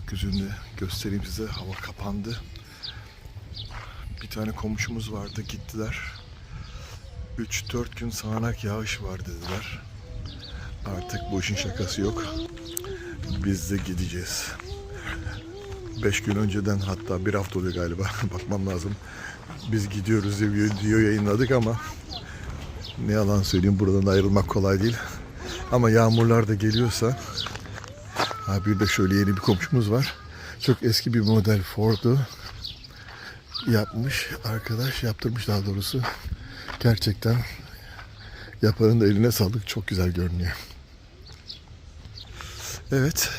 gökyüzünü göstereyim size. Hava kapandı. Bir tane komşumuz vardı gittiler. 3-4 gün sağanak yağış var dediler. Artık bu işin şakası yok. Biz de gideceğiz. 5 gün önceden hatta bir hafta oluyor galiba bakmam lazım. Biz gidiyoruz diye video yayınladık ama ne yalan söyleyeyim buradan ayrılmak kolay değil. Ama yağmurlar da geliyorsa ha bir de şöyle yeni bir komşumuz var. Çok eski bir model Ford'u yapmış arkadaş yaptırmış daha doğrusu. Gerçekten yapanın da eline sağlık çok güzel görünüyor. Evet.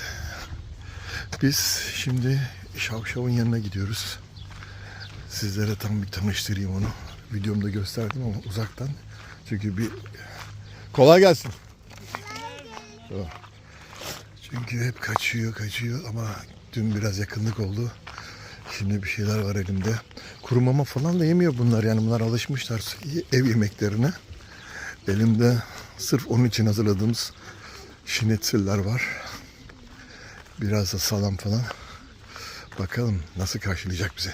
Biz şimdi Şavşav'ın yanına gidiyoruz. Sizlere tam bir tanıştırayım onu. Videomda gösterdim ama uzaktan. Çünkü bir kolay gelsin. Tamam. Çünkü hep kaçıyor kaçıyor ama dün biraz yakınlık oldu. Şimdi bir şeyler var elimde. Kuru mama falan da yemiyor bunlar yani bunlar alışmışlar ev yemeklerine. Elimde sırf onun için hazırladığımız şinitzeller var. Biraz da salam falan. Bakalım nasıl karşılayacak bizi.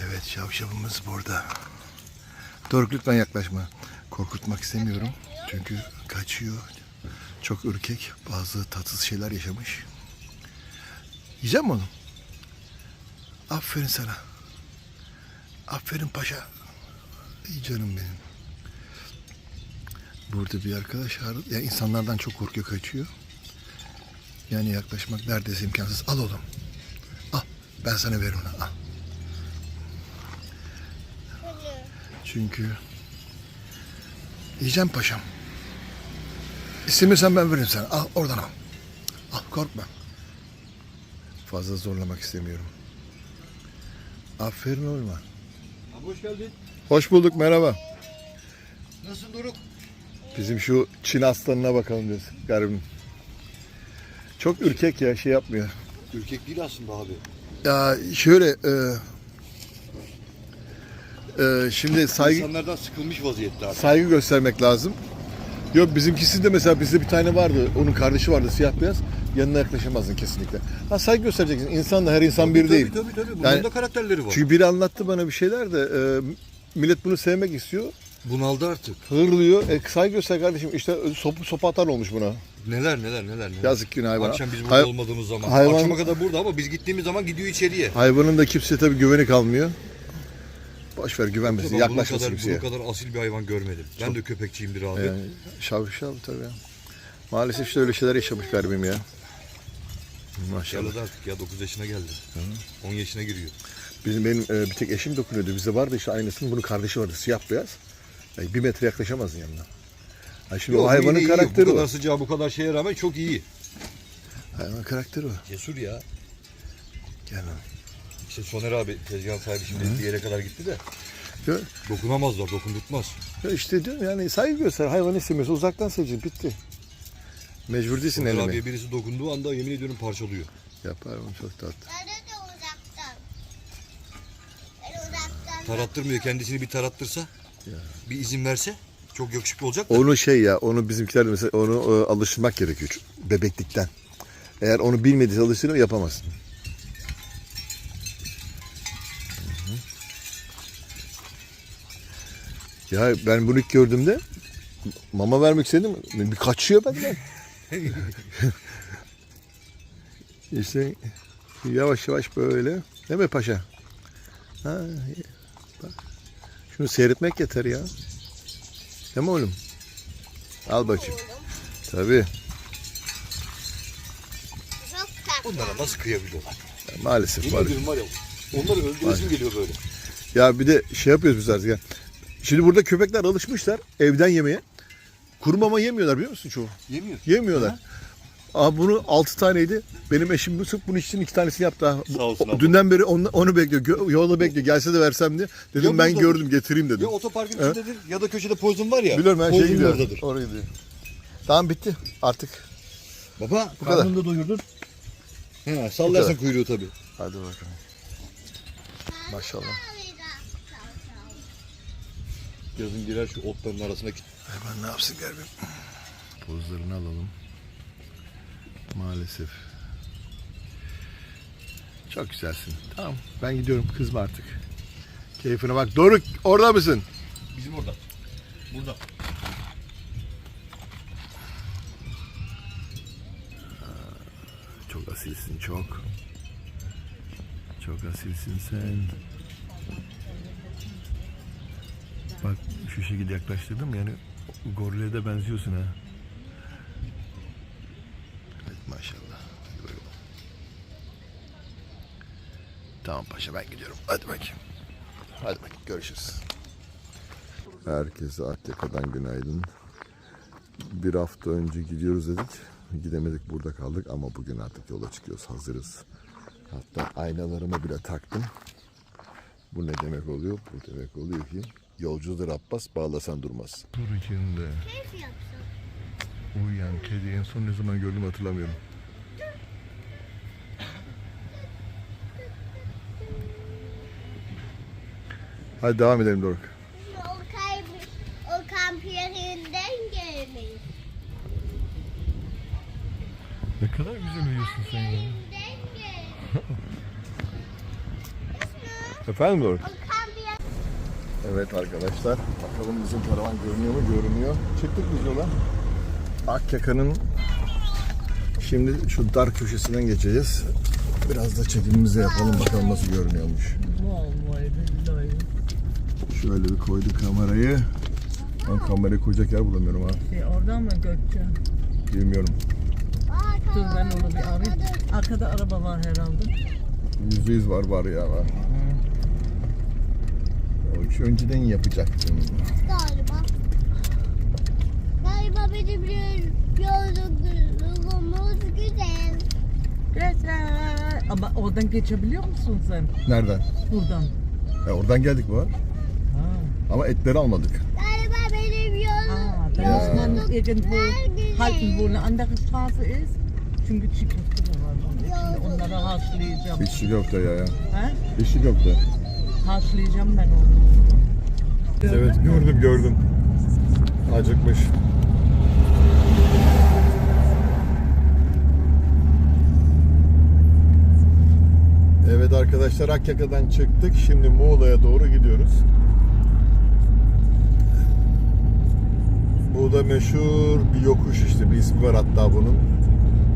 Evet şavşavımız burada. Doruk yaklaşma. Korkutmak istemiyorum. Çünkü kaçıyor. Çok ürkek. Bazı tatsız şeyler yaşamış. Yiyecek mi onu? Aferin sana. Aferin paşa. İyi canım benim. Burada bir arkadaş. Ya insanlardan çok korkuyor kaçıyor. Yani yaklaşmak neredeyse imkansız. Al oğlum. Al. Ben sana veririm onu. Al. Çünkü yiyeceğim paşam. İstemiyorsan ben veririm sana. Al oradan al. Al korkma. Fazla zorlamak istemiyorum. Aferin oğlum. Abi hoş geldin. Hoş bulduk merhaba. Nasılsın Doruk? Bizim şu Çin aslanına bakalım diyoruz garibim. Çok ürkek ya şey yapmıyor. Ürkek değil aslında abi. Ya şöyle e, e, şimdi saygı İnsanlardan sıkılmış vaziyette abi. saygı göstermek lazım. Yok bizimkisi de mesela bizde bir tane vardı. Onun kardeşi vardı siyah beyaz. Yanına yaklaşamazdın kesinlikle. Ha saygı göstereceksin. İnsan da her insan bir tabii, değil. Tabii tabii. Bunların Yani- da karakterleri var. Çünkü biri anlattı bana bir şeyler de e, millet bunu sevmek istiyor. Bunaldı artık. Hırlıyor. E, saygı göster kardeşim. İşte sopa, sopa atan olmuş buna. Neler neler neler neler. Yazık günah hayvana. Akşam biz burada Hay- olmadığımız zaman. hayvan- Akşama kadar burada ama biz gittiğimiz zaman gidiyor içeriye. Hayvanın da kimseye tabii güveni kalmıyor. Boş ver güvenmesin. Bunun Yaklaşmasın kadar, kimseye. bunun kadar asil bir hayvan görmedim. Ben de köpekçiyimdir abi. Yani şavşal tabii. ya. Maalesef işte öyle şeyler yaşamış garibim ya. Maşallah. Yarladı artık ya 9 yaşına geldi. 10 yaşına giriyor. Bizim benim e, bir tek eşim dokunuyordu. Bizde vardı işte aynısının. Bunun kardeşi vardı siyah beyaz. Yani bir metre yaklaşamazdın yanına. Ha şimdi Yok, o hayvanın iyi. karakteri Bu o. kadar sıcağı bu kadar şeye rağmen çok iyi. Hayvanın karakteri o. Cesur ya. Gel lan. İşte Soner abi tezgahın sahibi şimdi bir yere kadar gitti de. Ya, Dokunamazlar, dokundurtmaz. ya işte diyorum yani saygı göster. Hayvan istemiyorsa uzaktan seveceksin. Bitti. Mecbur değilsin Soner elime. abiye birisi dokunduğu anda yemin ediyorum parçalıyor. Yapar onu çok tatlı. De uzaktan. Ben uzaktan. Tarattırmıyor kendisini bir tarattırsa. Bir izin verse çok yakışıklı olacak da. Onu şey ya, onu bizimkiler de mesela onu e, alıştırmak gerekiyor bebeklikten. Eğer onu bilmediyse alıştırma yapamazsın. Hı hı. Ya ben bunu ilk gördüğümde mama vermek istedim. Bir kaçıyor benden. işte yavaş yavaş böyle. Değil mi paşa? Ha, bak. Şunu seyretmek yeter ya. Değil mi oğlum? Al bakayım. Tabii. Bunlara nasıl kıyabiliyorlar? Maalesef Yemin var. ediyorum var ya. Onları öldüresim geliyor böyle. Ya bir de şey yapıyoruz biz artık ya. Şimdi burada köpekler alışmışlar evden yemeye. Kuru mama yemiyorlar biliyor musun çoğu? Yemiyor. Yemiyorlar. Aa bunu 6 taneydi. Benim eşim bu sırf bunun için iki tanesini yaptı. ha. Bu- Sağ olsun o- abi. dünden beri onu, onu bekliyor. Gö- Yolda bekliyor. Gelse de versem diye. Dedim Ya ben burada- gördüm getireyim dedim. Ya otoparkın içindedir ya da köşede pozun var ya. Biliyorum her şey pozun oradadır. Oraya gidiyor. Tamam bitti artık. Baba Bu kadar. karnını da doyurdun. He sallarsın kuyruğu tabii. Hadi bakalım. Maşallah. Gözün girer şu otların arasına git. Hemen ne yapsın gel bir. Pozlarını alalım. Maalesef. Çok güzelsin. Tamam ben gidiyorum kızma artık. Keyfine bak. Doruk orada mısın? Bizim orada. Burada. Çok asilsin çok. Çok asilsin sen. Bak şu şekilde yaklaştırdım yani gorile de benziyorsun ha. Evet maşallah. Hadi bakalım. Tamam paşa ben gidiyorum. Hadi bakayım. Hadi bakayım görüşürüz. Herkese Akyaka'dan günaydın. Bir hafta önce gidiyoruz dedik. Gidemedik burada kaldık ama bugün artık yola çıkıyoruz. Hazırız. Hatta aynalarımı bile taktım. Bu ne demek oluyor? Bu demek oluyor ki yolcudur Abbas bağlasan durmaz. Dur içinde Keyif yapsın. uyuyan kedi en son ne zaman gördüm hatırlamıyorum. Hadi devam edelim Doruk. O kayb o kamp yerinden gelmeyiz. Ne kadar güzel uyuyorsun sen ya. Efendim Doruk? O Evet arkadaşlar. Bakalım bizim karavan görünüyor mu? Görünüyor. Çıktık biz yola. Akyaka'nın şimdi şu dar köşesinden geçeceğiz. Biraz da çekimimizi yapalım bakalım nasıl görünüyormuş. Şöyle bir koyduk kamerayı. Ben kamerayı koyacak yer bulamıyorum ha. Şey oradan mı Gökçe? Bilmiyorum. Dur ben onu bir arayayım. Arkada araba var herhalde. Yüzde yüz var var ya var. O işi önceden yapacaktım. Galiba. Galiba bizim yolculuğumuz güzel. Güzel. Ama oradan geçebiliyor musun sen? Nereden? Buradan. E, oradan geldik bu. Ha. Ama etleri almadık. Galiba benim yolum. Ah, muss man irgendwo halten, wo eine andere Straße ist. Çünkü çiğ köfte de var içinde. Onları haşlayacağım. Hiç köfte ya ya. He? Hiç köfte. Haşlayacağım ben onu. Evet gördüm gördüm. Acıkmış. Evet arkadaşlar Akyaka'dan çıktık. Şimdi Muğla'ya doğru gidiyoruz. Da meşhur bir yokuş işte bir ismi var hatta bunun.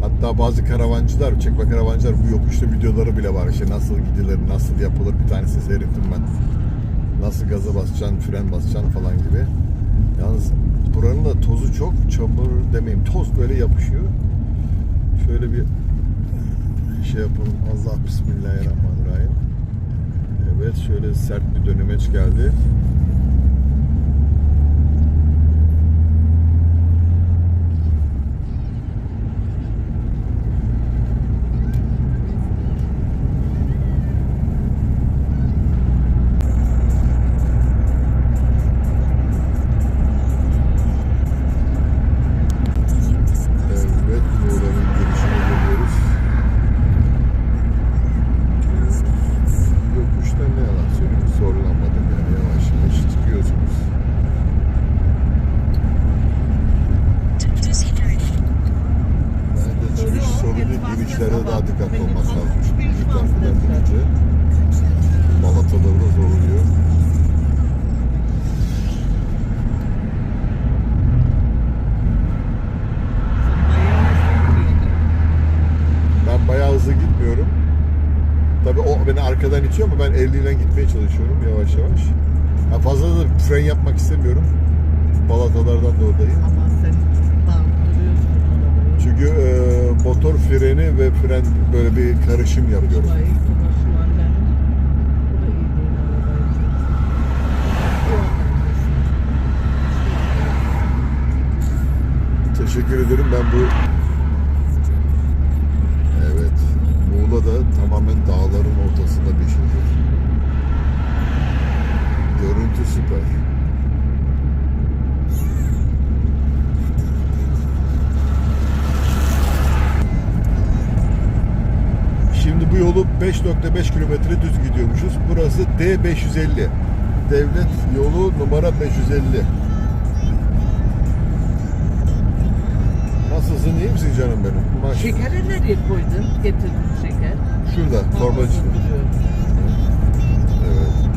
Hatta bazı karavancılar, çekme karavancılar bu yokuşta videoları bile var. İşte nasıl gidilir, nasıl yapılır bir tanesini seyrettim ben nasıl gaza basacaksın, fren basacaksın falan gibi. Yalnız buranın da tozu çok, çamur demeyeyim, toz böyle yapışıyor. Şöyle bir şey yapalım. Allah Bismillahirrahmanirrahim. Evet, şöyle sert bir dönemeç geldi. İtiyor ama ben 50 ile gitmeye çalışıyorum yavaş yavaş. Ya fazla da fren yapmak istemiyorum. Balatalardan dolayı. Ama sen arabayı. Çünkü e, motor freni ve fren böyle bir karışım yapıyorum. Teşekkür ederim. Ben bu Muğla tamamen dağların ortasında bir şehir. Görüntü süper. Şimdi bu yolu 5.5 kilometre düz gidiyormuşuz. Burası D550. Devlet yolu numara 550. Nasılsın iyi misin canım benim? Maş. Şekeri nereye koydun? Getirdin şeker. Şurada torba içinde. Evet.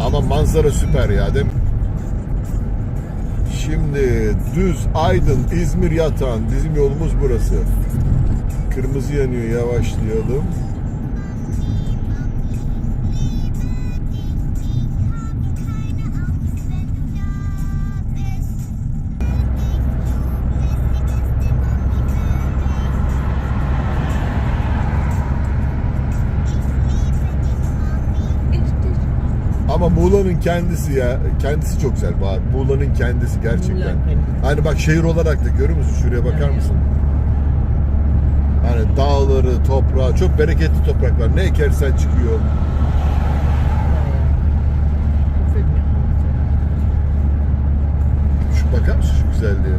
Ama manzara süper ya değil mi? Şimdi düz Aydın İzmir yatan bizim yolumuz burası. Kırmızı yanıyor yavaşlayalım. Muğla'nın kendisi ya kendisi çok güzel. Bahar. Muğla'nın kendisi gerçekten. Hani bak şehir olarak da görüyor musun? Şuraya bakar mısın? Hani dağları, toprağı, çok bereketli topraklar. Ne ekersen çıkıyor. Şu bakar mısın şu güzelliğe?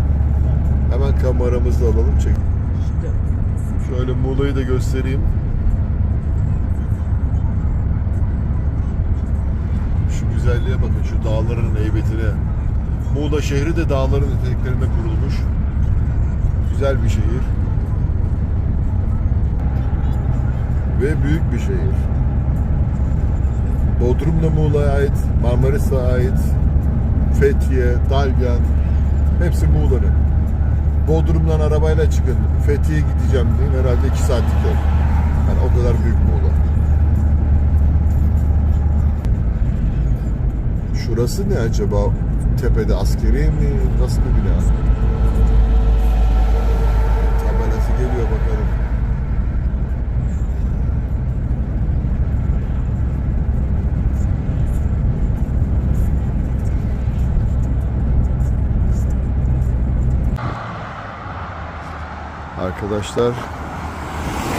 Hemen kameramızı alalım çek. Şöyle Muğla'yı da göstereyim. Şu dağların heybetine. Muğla şehri de dağların eteklerinde kurulmuş. Güzel bir şehir. Ve büyük bir şehir. Bodrum da Muğla'ya ait, Marmaris'e ait, Fethiye, Dalyan hepsi Muğla'nın. Bodrum'dan arabayla çıkın. Fethiye'ye gideceğim deyin herhalde 2 saatlik yol. Yani o kadar büyük Muğla. Şurası ne acaba? Tepede askeri mi? Nasıl bir bina? Tabelası geliyor bakalım. Arkadaşlar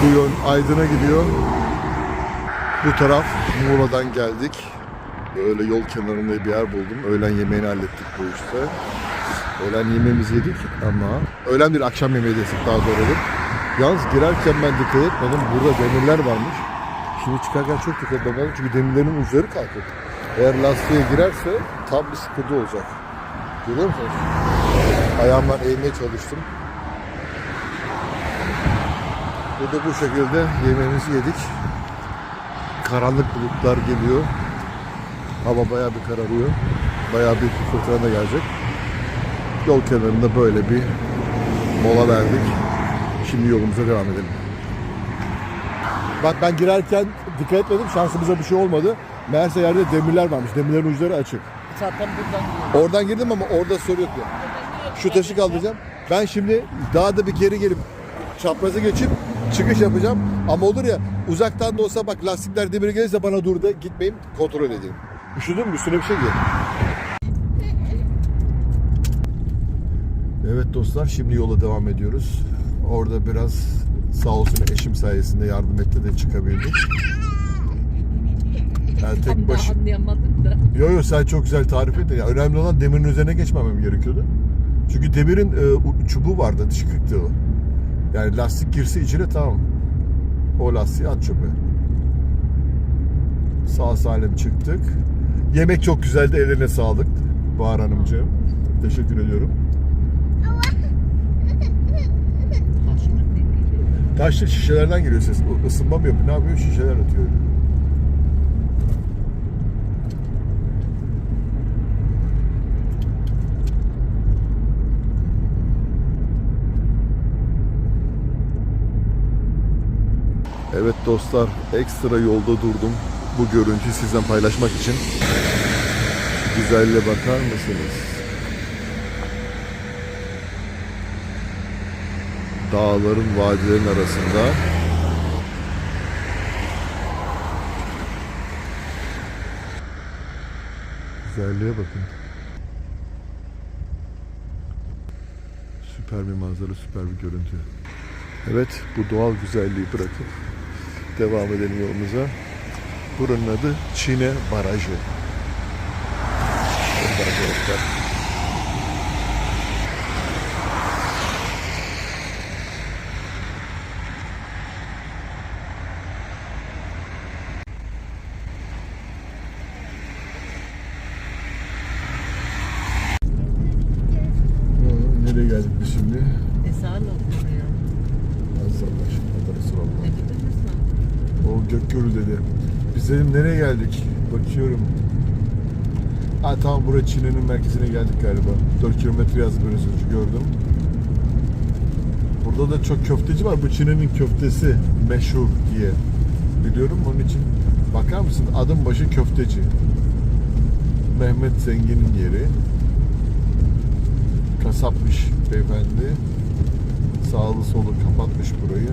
bu yön Aydın'a gidiyor. Bu taraf Muğla'dan geldik. Böyle yol kenarında bir yer buldum. Öğlen yemeğini hallettik bu işte. Öğlen yemeğimizi yedik ama öğlen bir akşam yemeği desek daha doğru olur. Yalnız girerken ben dikkat etmedim. Burada demirler varmış. Şimdi çıkarken çok dikkat etmem çünkü demirlerin uçları kalkıyor. Eğer lastiğe girerse tam bir sıkıntı olacak. Görüyor musunuz? Ayağımdan eğmeye çalıştım. Burada bu şekilde yemeğimizi yedik. Karanlık bulutlar geliyor. Hava bayağı bir kararıyor. Bayağı bir fırtına da gelecek. Yol kenarında böyle bir mola verdik. Şimdi yolumuza devam edelim. Bak ben girerken dikkat etmedim. Şansımıza bir şey olmadı. Meğerse yerde demirler varmış. Demirlerin uçları açık. zaten buradan gidiyor. Oradan girdim ama orada sorun yoktu. Şu taşı kaldıracağım. Ben şimdi daha da bir geri gelip çaprazı geçip çıkış yapacağım. Ama olur ya uzaktan da olsa bak lastikler demire gelirse bana dur de gitmeyeyim kontrol edeyim. Üşüdün mü? Üstüne bir şey giy. Evet dostlar şimdi yola devam ediyoruz. Orada biraz sağ olsun eşim sayesinde yardım etti de çıkabildik. Yani tek baş... anlayamadım da. Yo yo sen çok güzel tarif ettin. Ya, önemli olan demirin üzerine geçmemem gerekiyordu. Çünkü demirin e, çubuğu vardı çıkıktı o. Yani lastik girse içine tamam. O lastiği at çöpe. Sağ salim çıktık. Yemek çok güzeldi. Ellerine sağlık. Bahar Hanımcığım. Teşekkür ediyorum. Taşlı şişelerden geliyor ses. O ısınma mı yapıyor? Ne yapıyor? Şişeler atıyor. Evet dostlar, ekstra yolda durdum. Bu görüntüyü sizden paylaşmak için. Şu Güzelliğe bakar mısınız? Dağların, vadilerin arasında Güzelliğe bakın. Süper bir manzara, süper bir görüntü. Evet, bu doğal güzelliği bırakıp devam edelim yolumuza. Buranın adı Çin'e Barajı. Nereye geldik biz şimdi? Esenler buraya. Esenler şimdi. Resulallah. O Gökgölü dedi. Biz dedim nereye geldik? Bakıyorum. Ha tamam buraya Çin'in merkezine geldik galiba. 4 kilometre yazdı böyle sözcü gördüm. Burada da çok köfteci var. Bu Çin'in köftesi meşhur diye biliyorum. Onun için bakar mısın adım başı köfteci. Mehmet Zengin'in yeri. Kasapmış beyefendi. Sağlı solu kapatmış burayı.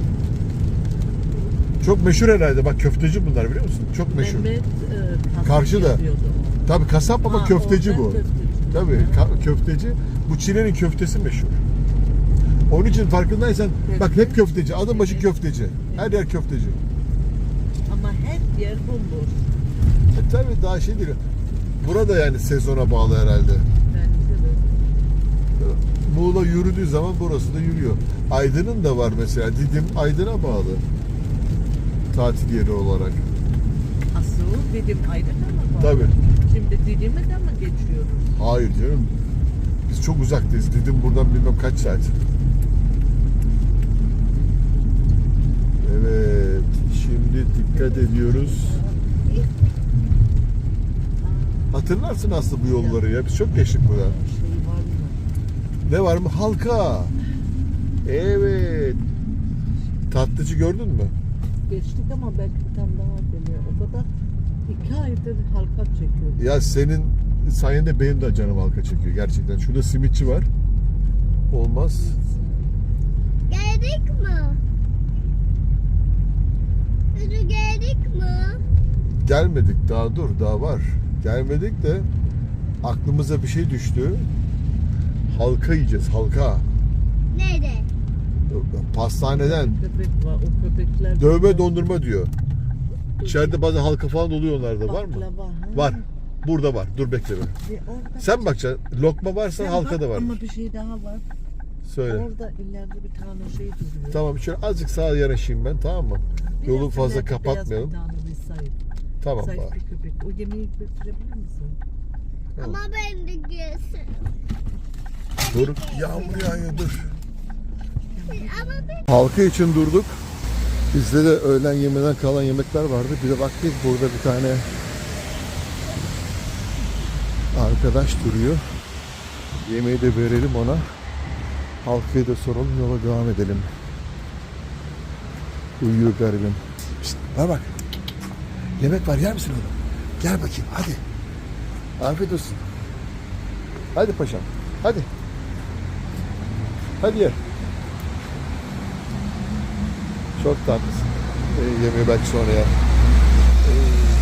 Çok meşhur herhalde. Bak köfteci bunlar biliyor musun? Çok meşhur. Mehmet e, Karşıda. Tabii kasap ama Ha, köfteci bu. Tabii ka- köfteci. Bu Çile'nin köftesi meşhur. Onun için farkındaysan bak hep köfteci. Adım başı köfteci. Her yer köfteci. Ama her yer bomboş. E tabii daha şey değil. Burada yani sezona bağlı herhalde. Muğla yürüdüğü zaman burası da yürüyor. Aydın'ın da var mesela. Didim Aydın'a bağlı. Tatil yeri olarak. Asıl dedim ayrı ama var. Tabii. Şimdi Didim'e de mi geçiyoruz? Hayır canım. Biz çok uzaktayız. Didim buradan bilmem kaç saat. Evet. Şimdi dikkat ediyoruz. Hatırlarsın aslında bu yolları ya. Biz çok geçtik buradan. Şey mı? Ne var mı? Halka. Evet. Tatlıcı gördün mü? Geçtik ama belki bir tane daha deniyor. O kadar iki aydır halka çekiyor. Ya senin sayende benim de canım halka çekiyor gerçekten. Şurada simitçi var. Olmaz. Geldik mi? Hadi geldik mi? Gelmedik daha dur daha var. Gelmedik de aklımıza bir şey düştü. Halka yiyeceğiz halka. Nerede? Pastaneden Köpek var. O köpekler dövme dondurma diyor. İçeride bazen halka falan oluyor onlarda var mı? Baklava, ha. Var. Burada var. Dur bekle bir. E, orada- Sen bakacaksın. Lokma varsa Sen halka bak da var. Ama bir şey daha var. Söyle. Orada ileride bir tane şey duruyor. Tamam şöyle azıcık sağa yanaşayım ben tamam mı? Bir Yolu fazla beyaz kapatmayalım. Bir tane bir zayıf. Tamam bir köpek. O yemeği götürebilir misin? Ama ben de gelsin. Dur. Yağmur yağıyor dur. Halka için durduk. Bizde de öğlen yemeden kalan yemekler vardı. Bir de baktık burada bir tane arkadaş duruyor. Yemeği de verelim ona. Halkayı da soralım yola devam edelim. Uyuyor garibim. Pişt, bana bak. Yemek var yer misin oğlum? Gel bakayım hadi. Afiyet olsun. Hadi paşam. Hadi. Hadi ye. Çok tatlısın. Ee, yemeği belki sonra ya. Ee,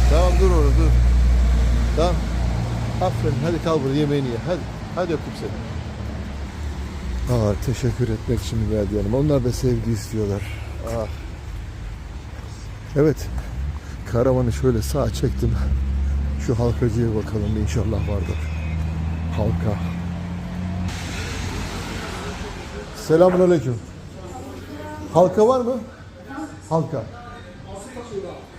tamam dur orada dur. Tamam. Aferin hadi kal burada yemeğini ye. Hadi. Hadi öptüm seni. Aa, teşekkür etmek için geldi yanıma. Onlar da sevgi istiyorlar. Ah. Evet. Karavanı şöyle sağa çektim. Şu halkacıya bakalım inşallah vardır. Halka. Selamun aleyküm. Halka var mı? Halka.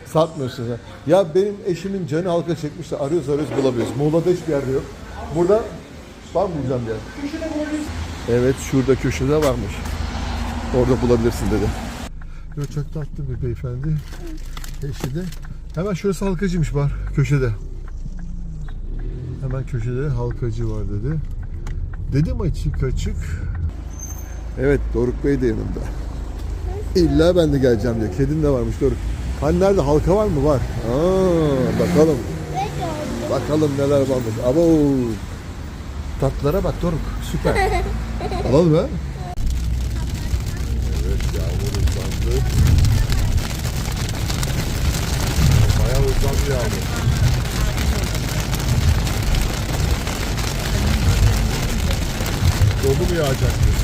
Satmıyorsun ya. Ya benim eşimin canı halka çekmiş de arıyoruz arıyoruz bulamıyoruz. Muğla'da hiçbir yerde yok. Burada var mı bulacağım bir yer? Evet şurada köşede varmış. Orada bulabilirsin dedi. Çok tatlı bir beyefendi. Eşi de. Hemen şurası halkacıymış var köşede. Hemen köşede halkacı var dedi. Dedim açık açık. Evet Doruk Bey de yanımda. İlla ben de geleceğim diyor. Kedin de varmış Doruk. Hani nerede halka var mı? Var. Aa, bakalım. Bakalım neler varmış. Abo. Tatlılara bak Doruk. Süper. Alalım ha. Evet yağmur hızlandı. Bayağı hızlandı yağmur. Dolu mu yağacak?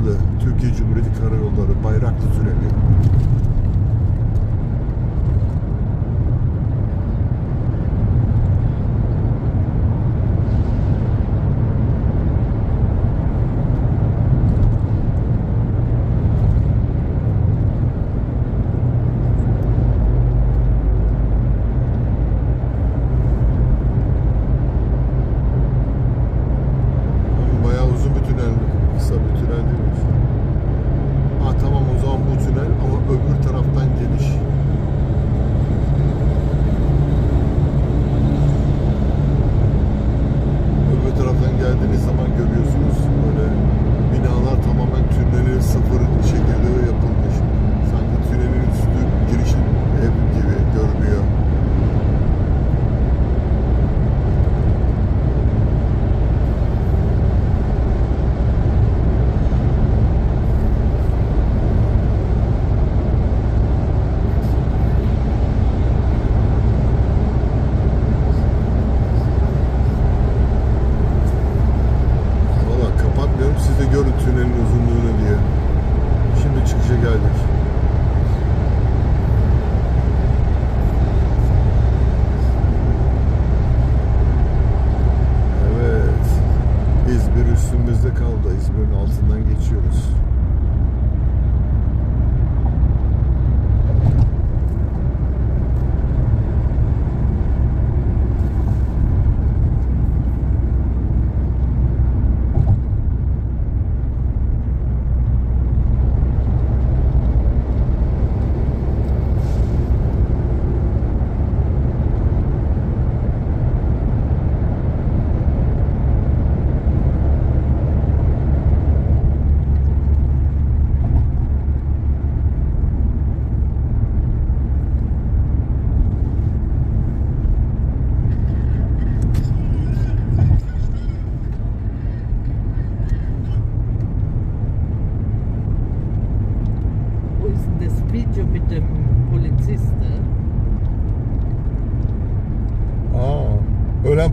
Bayraklı. Türkiye Cumhuriyeti Karayolları Bayraklı Tüneli.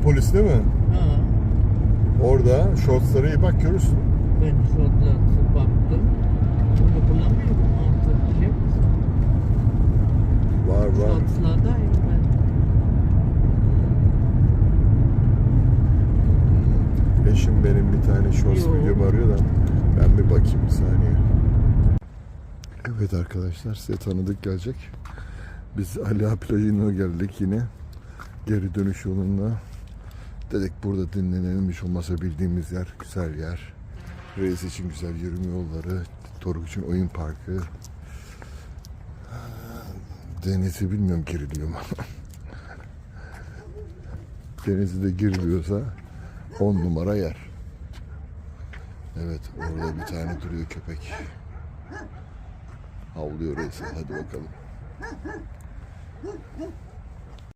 Aa, ölen polis değil mi? Ha, Orada shortslara iyi bak görürsün. ben şurada baktım. Bunu bulamıyorum artık. Şey, Var var. Shortslardayım ben. Eşim benim bir tane shorts videomu arıyor da ben bir bakayım bir saniye. Evet arkadaşlar size tanıdık gelecek. Biz Ali Ağa plajına geldik yine. Geri dönüş yolunda. Dedik burada dinlenelim hiç olmasa bildiğimiz yer, güzel yer. Reis için güzel yürüme yolları, Doruk için oyun parkı. Denizi bilmiyorum giriliyor mu? Denizi de giriliyorsa 10 numara yer. Evet orada bir tane duruyor köpek. Havlıyor reis. Hadi bakalım.